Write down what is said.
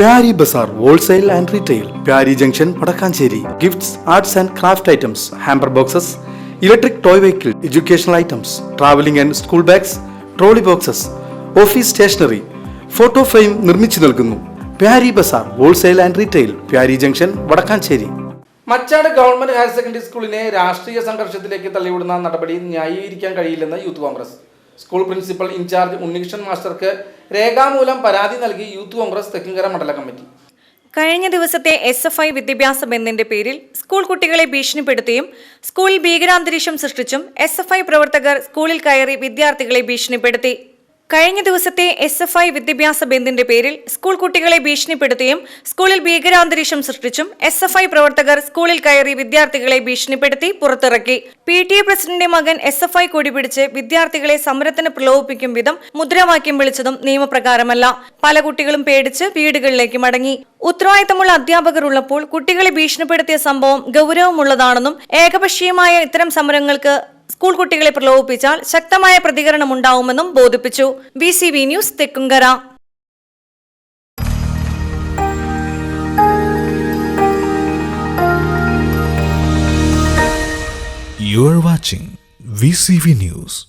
Pyari Bazar wholesale and retail Pyari junction Vadakkanchery. Gifts arts and craft items hamper boxes electric toy vehicle educational items travelling and school bags trolley boxes office stationery photo frame നിർമ്മിച്ചു നൽകുന്നു. Pyari Bazar wholesale and retail Pyari junction Vadakkanchery. Machad government higher secondary സ്കൂളിനെ രാഷ്ട്രീയ സംഘർഷത്തിലേക്ക് തള്ളിവിടുന്ന നടപടി ന്യായീകരിക്കാൻ കഴിയില്ലെന്ന് youth Congress. School principal in charge Unnikrishnan മാസ്റ്റർക്ക് രേഖാമൂലം പരാതി നൽകി യൂത്ത് കോൺഗ്രസ് തെക്കിങ്കര മണ്ഡല കമ്മിറ്റി. കഴിഞ്ഞ ദിവസത്തെ എസ് എഫ് ഐ വിദ്യാഭ്യാസ ബന്ദിന്റെ പേരിൽ സ്കൂൾ കുട്ടികളെ ഭീഷണിപ്പെടുത്തിയും സ്കൂളിൽ ഭീകരാന്തരീക്ഷം സൃഷ്ടിച്ചും എസ് എഫ് ഐ പ്രവർത്തകർ സ്കൂളിൽ കയറി വിദ്യാർത്ഥികളെ ഭീഷണിപ്പെടുത്തി. കഴിഞ്ഞ ദിവസത്തെ എസ് എഫ് ഐ വിദ്യാഭ്യാസ ബന്ദിന്റെ പേരിൽ സ്കൂൾ കുട്ടികളെ ഭീഷണിപ്പെടുത്തിയും സ്കൂളിൽ ഭീകരാന്തരീക്ഷം സൃഷ്ടിച്ചും എസ് എഫ് ഐ പ്രവർത്തകർ സ്കൂളിൽ കയറി വിദ്യാർത്ഥികളെ ഭീഷണിപ്പെടുത്തി പുറത്തിറക്കി. പി ടി എ പ്രസിഡന്റ് മകൻ എസ് എഫ് ഐ കൂടി പിടിച്ച് വിദ്യാർത്ഥികളെ സമരത്തിന് പ്രലോഭിപ്പിക്കും വിധം മുദ്രാവാക്യം വിളിച്ചതും നിയമപ്രകാരമല്ല. പല കുട്ടികളും പേടിച്ച് വീടുകളിലേക്ക് മടങ്ങി. ഉത്തരവാദിത്തമുള്ള അധ്യാപകർ ഉള്ളപ്പോൾ കുട്ടികളെ ഭീഷണിപ്പെടുത്തിയ സംഭവം ഗൗരവമുള്ളതാണെന്നും ഏകപക്ഷീയമായ ഇത്തരം സമരങ്ങൾക്ക് സ്കൂൾ കുട്ടികളെ പ്രലോഭിപ്പിച്ചാൽ ശക്തമായ പ്രതികരണം ഉണ്ടാവുമെന്നും ബോധിപ്പിച്ചു B C B news Thekkumkara You are watching VCV News.